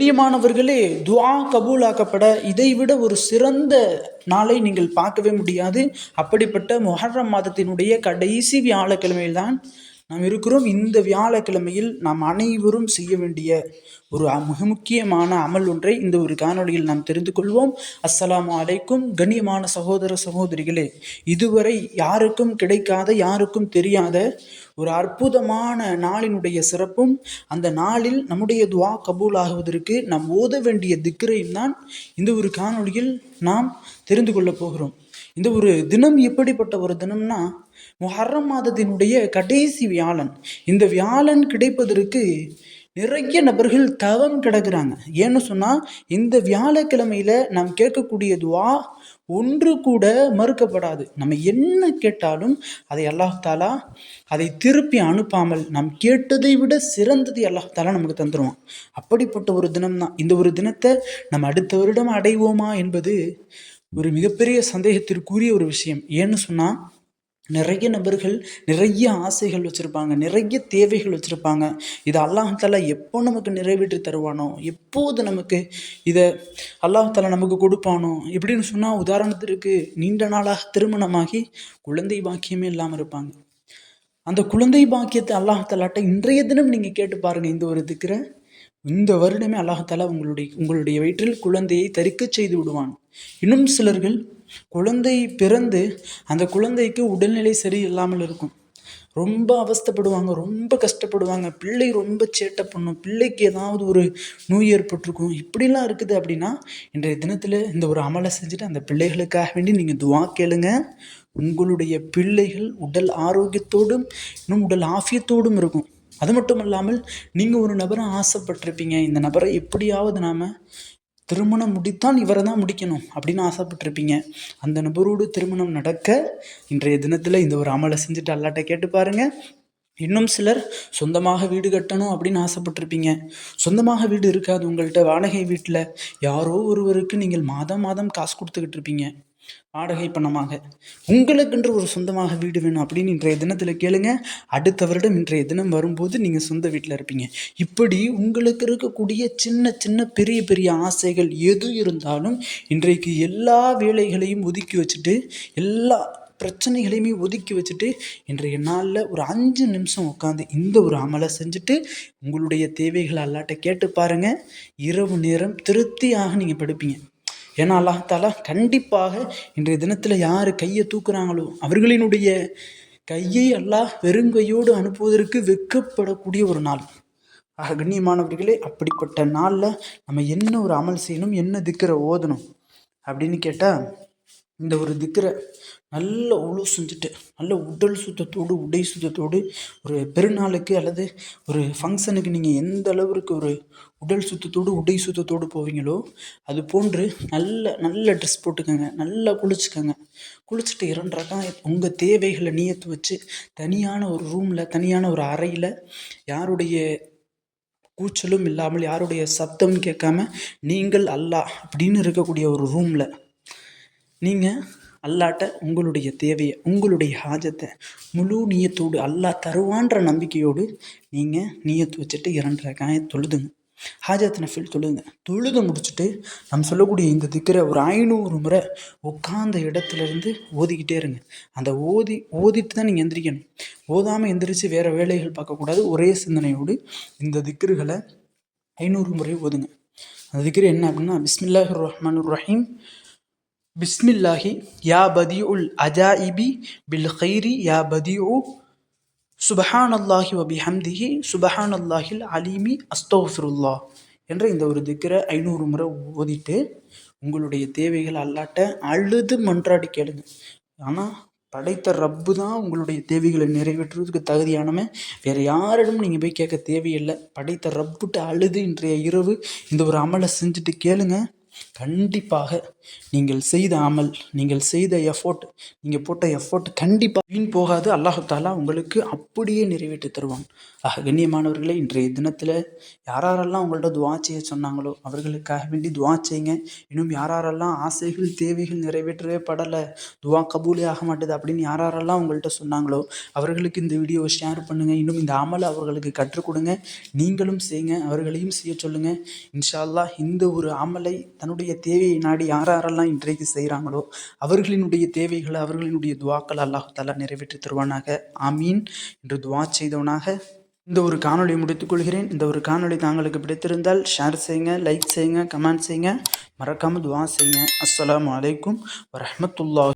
பிரியமானவர்களே துவா கபூலாக்கப்பட இதைவிட ஒரு சிறந்த நாளை நீங்கள் பார்க்கவே முடியாது. அப்படிப்பட்ட மொஹர்ரம் மாதத்தினுடைய கடைசி வியாழக்கிழமையில்தான் நாம் இருக்கிறோம் இந்த வியாழக்கிழமையில் நாம் அனைவரும் செய்ய வேண்டிய ஒரு மிக முக்கியமான அமல் ஒன்றை இந்த ஒரு காணொளியில் நாம் தெரிந்து கொள்வோம். அஸ்ஸலாமு அலைக்கும். கண்ணியமான சகோதர சகோதரிகளே இதுவரை யாருக்கும் கிடைக்காத யாருக்கும் தெரியாத ஒரு அற்புதமான நாளினுடைய சிறப்பும் அந்த நாளில் நம்முடைய துவா கபூல் ஆகுவதற்கு நாம் ஓத வேண்டிய திக்கரையும் தான் இந்த ஒரு காணொளியில் நாம் தெரிந்து கொள்ளப் போகிறோம். இந்த ஒரு தினம் எப்படிப்பட்ட ஒரு தினம்னா முஹர்ரம் மாதத்தினுடைய கடைசி வியாழன். இந்த வியாழன் கிடைப்பதற்கு நிறைய நபர்கள் தவம் கிடக்குறாங்க. ஏன்னு சொன்னால் இந்த வியாழக்கிழமையில் நாம் கேட்கக்கூடிய துவா ஒன்று கூட மறுக்கப்படாது. நம்ம என்ன கேட்டாலும் அதை அல்லாஹாலா அதை திருப்பி அனுப்பாமல் நாம் கேட்டதை விட சிறந்ததை அல்லாஹாலா நமக்கு தந்துடுவான் அப்படிப்பட்ட ஒரு தினம்தான். இந்த ஒரு தினத்தை நம்ம அடுத்த வருடம் அடைவோமா என்பது ஒரு மிகப்பெரிய சந்தேகத்திற்குரிய ஒரு விஷயம். ஏன்னு சொன்னால் நிறைய நபர்கள் நிறைய ஆசைகள் வச்சுருப்பாங்க நிறைய தேவைகள் வச்சுருப்பாங்க. இதை அல்லாஹால எப்போ நமக்கு நிறைவேற்றி தருவானோ எப்போது நமக்கு இதை அல்லாஹால நமக்கு கொடுப்பானோ எப்படின்னு சொன்னால் உதாரணத்திற்கு நீண்ட நாளாக திருமணமாகி குழந்தை பாக்கியமே இல்லாமல் இருப்பாங்க. அந்த குழந்தை பாக்கியத்தை அல்லாஹாலாட்ட இன்றைய தினம் நீங்கள் கேட்டு பாருங்கள் இந்த ஒரு திக்கிற இந்த வருடமே அல்லாஹால உங்களுடைய உங்களுடைய வயிற்றில் குழந்தையை தரிக்க செய்து விடுவான். இன்னும் சிலர்கள் குழந்தை பிறந்து அந்த குழந்தைக்கு உடல்நிலை சரியில்லாமல் இருக்கும். ரொம்ப அவஸ்தைப்படுவாங்க ரொம்ப கஷ்டப்படுவாங்க. பிள்ளை ரொம்ப சேட்டை பண்ணும். பிள்ளைக்கு ஏதாவது ஒரு நோய் ஏற்பட்டிருக்கும். இப்படிலாம் இருக்குது அப்படின்னா இன்றைய தினத்தில் இந்த ஒரு அமலை செஞ்சுட்டு அந்த பிள்ளைகளுக்காக வேண்டி நீங்கள் துவா கேளுங்க. உங்களுடைய பிள்ளைகள் உடல் ஆரோக்கியத்தோடும் இன்னும் உடல் ஆஃபியத்தோடும் இருக்கும். அது மட்டும் இல்லாமல் நீங்கள் ஒரு நபரை ஆசைப்பட்டிருப்பீங்க. இந்த நபரை எப்படியாவது நாம் திருமணம் முடித்தால் இவரை தான் முடிக்கணும் அப்படின்னு ஆசைப்பட்டிருப்பீங்க. அந்த நபரோடு திருமணம் நடக்க இன்றைய தினத்தில் இந்த ஒரு அமலை செஞ்சுட்டு அல்லாட்ட கேட்டு பாருங்க. இன்னும் சிலர் சொந்தமாக வீடு கட்டணும் அப்படின்னு ஆசைப்பட்டிருப்பீங்க. சொந்தமாக வீடு இருக்காது உங்கள்கிட்ட வாடகை வீட்டில் யாரோ ஒருவருக்கு நீங்கள் மாதம் மாதம் காசு கொடுத்துக்கிட்டு இருப்பீங்க. வாடகை பணமாக. உங்களுக்கென்று ஒரு சொந்தமாக வீடு வேணும் அப்படின்னு இன்றைய தினத்தில் கேளுங்க. அடுத்த வருடம் இன்றைய தினம் வரும்போது நீங்கள் சொந்த வீட்டில் இருப்பீங்க. இப்படி உங்களுக்கு இருக்கக்கூடிய சின்ன சின்ன பெரிய பெரிய ஆசைகள் எது இருந்தாலும் இன்றைக்கு எல்லா வேலைகளையும் ஒதுக்கி வச்சுட்டு எல்லா பிரச்சனைகளையுமே ஒதுக்கி வச்சுட்டு இன்றைய நாளில் ஒரு அஞ்சு நிமிஷம் உட்காந்து இந்த ஒரு அமலை செஞ்சுட்டு உங்களுடைய தேவைகளை அல்லாட்ட கேட்டு பாருங்கள் இரவு நேரம் திருப்தியாக நீங்கள் படுப்பீங்க. ஏன்னா அல்லாஹாலா கண்டிப்பாக இன்றைய தினத்தில் யார் கையை தூக்குறாங்களோ அவர்களினுடைய கையை அல்லாஹ் வெறுங்கையோடு அனுப்புவதற்கு வெட்கப்படக்கூடிய ஒரு நாள். ஆக கண்ணியமானவர்களே அப்படிப்பட்ட நாளில் நம்ம என்ன ஒரு அமல் செய்யணும் என்ன திக்கிற ஓதணும் அப்படின்னு கேட்டால் இந்த ஒரு திக்கரை நல்ல உழு செஞ்சுட்டு நல்ல உடல் சுத்தத்தோடு உடை சுத்தத்தோடு ஒரு பெருநாளுக்கு அல்லது ஒரு ஃபங்க்ஷனுக்கு நீங்கள் எந்த அளவிற்கு ஒரு உடல் சுத்தத்தோடு உடை சுத்தத்தோடு போவீங்களோ அது போன்று நல்ல நல்ல ட்ரெஸ் போட்டுக்கோங்க. நல்லா குளிச்சுக்கோங்க. குளிச்சுட்டு இரண்டு உங்கள் தேவைகளை நியத்து வச்சு தனியான ஒரு ரூமில் தனியான ஒரு அறையில் யாருடைய கூச்சலும் இல்லாமல் யாருடைய சத்தம் கேட்காம நீங்கள் அல்லாஹ் அப்படின்னு இருக்கக்கூடிய ஒரு ரூமில் நீங்கள் அல்லாட்ட உங்களுடைய தேவையை உங்களுடைய ஹாஜத்தை முழு நியத்தோடு அல்லாஹ் தருவான்ற நம்பிக்கையோடு நீங்கள் நீயத்து வச்சுட்டு இரண்டு ரகாய தொழுதுங்க. ஹாஜத் நஃபில் தொழுதுங்க. தொழுது முடிச்சுட்டு நம்ம சொல்லக்கூடிய இந்த திக்கரை ஒரு ஐநூறு முறை உட்காந்த இடத்துல இருந்து ஓதிக்கிட்டே இருங்க. அந்த ஓதி ஓதிட்டு தான் நீங்கள் எந்திரிக்கணும். ஓதாமல் எந்திரிச்சு வேறு வேலைகள் பார்க்கக்கூடாது. ஒரே சிந்தனையோடு இந்த திக்ருகளை ஐநூறு முறை ஓதுங்க. அந்த திக்கர் என்ன அப்படின்னா பிஸ்மில்லாஹிர் ரஹ்மான் ரஹீம். பிஸ்மில்லாஹி யா பதியுல் அஜாயிபி பில் ஹைரி யா பதியு சுபஹான் அல்லாஹி வபிஹம்திஹி சுபஹான் அல்லாஹில் அலீமி அஸ்தோஃபிருல்லா என்ற இந்த ஒரு திக்கரை ஐநூறு முறை ஓதிட்டு உங்களுடைய தேவைகள் அல்லாட்ட அழுது மன்றாடி கேளுங்க. ஆனால் படைத்த ரப்பு தான் உங்களுடைய தேவைகளை நிறைவேற்றுவதற்கு தகுதியானவன். வேறு யாரிடம் நீங்கள் போய் கேட்க தேவையில்லை. படைத்த ரப்புட்ட அழுது இன்றைய இரவு இந்த ஒரு அமலை செஞ்சுட்டு கேளுங்க. கண்டிப்பாக நீங்கள் செய்த அமல் நீங்கள் செய்த எஃபோர்ட் நீங்கள் போட்ட எஃபோர்ட் கண்டிப்பாக வீண் போகாது. அல்லாஹாலா உங்களுக்கு அப்படியே நிறைவேற்றி தருவான். ஆக கண்ணியமானவர்களே இன்றைய தினத்தில் யாரெல்லாம் உங்கள்ட்ட துவா செய்ய சொன்னாங்களோ அவர்களுக்காக வேண்டி துவா செய்யுங்க. இன்னும் யாரெல்லாம் ஆசைகள் தேவைகள் நிறைவேற்றவே படலை துவா கபூலே ஆக மாட்டேது அப்படின்னு யாரெல்லாம் உங்கள்கிட்ட சொன்னாங்களோ அவர்களுக்கு இந்த வீடியோவை ஷேர் பண்ணுங்கள் இன்னும் இந்த அமலை அவர்களுக்கு கற்றுக் கொடுங்க. நீங்களும் செய்யுங்க அவர்களையும் செய்ய சொல்லுங்கள் இன்ஷா அல்லாஹ் இந்த ஒரு அமலை தன்னுடைய தேவையை நாடி யார் யாரெல்லாம் இன்றைக்கு செய்கிறாங்களோ அவர்களினுடைய தேவைகளை அவர்களினுடைய துவாக்கள் அல்லாஹ் நிறைவேற்றி தருவானாக. ஆமீன். என்று துவா செய்தவனாக இந்த ஒரு காணொளி முடித்துக்கொள்கிறேன் இந்த ஒரு காணொளி தாங்களுக்கு பிடித்திருந்தால் ஷேர் செய்யுங்க லைக் செய்யுங்க கமெண்ட் செய்யுங்க. மறக்காமல் துவா செய்யுங்க. அஸ்லாம் வலைக்கும் வரமத்துல்லா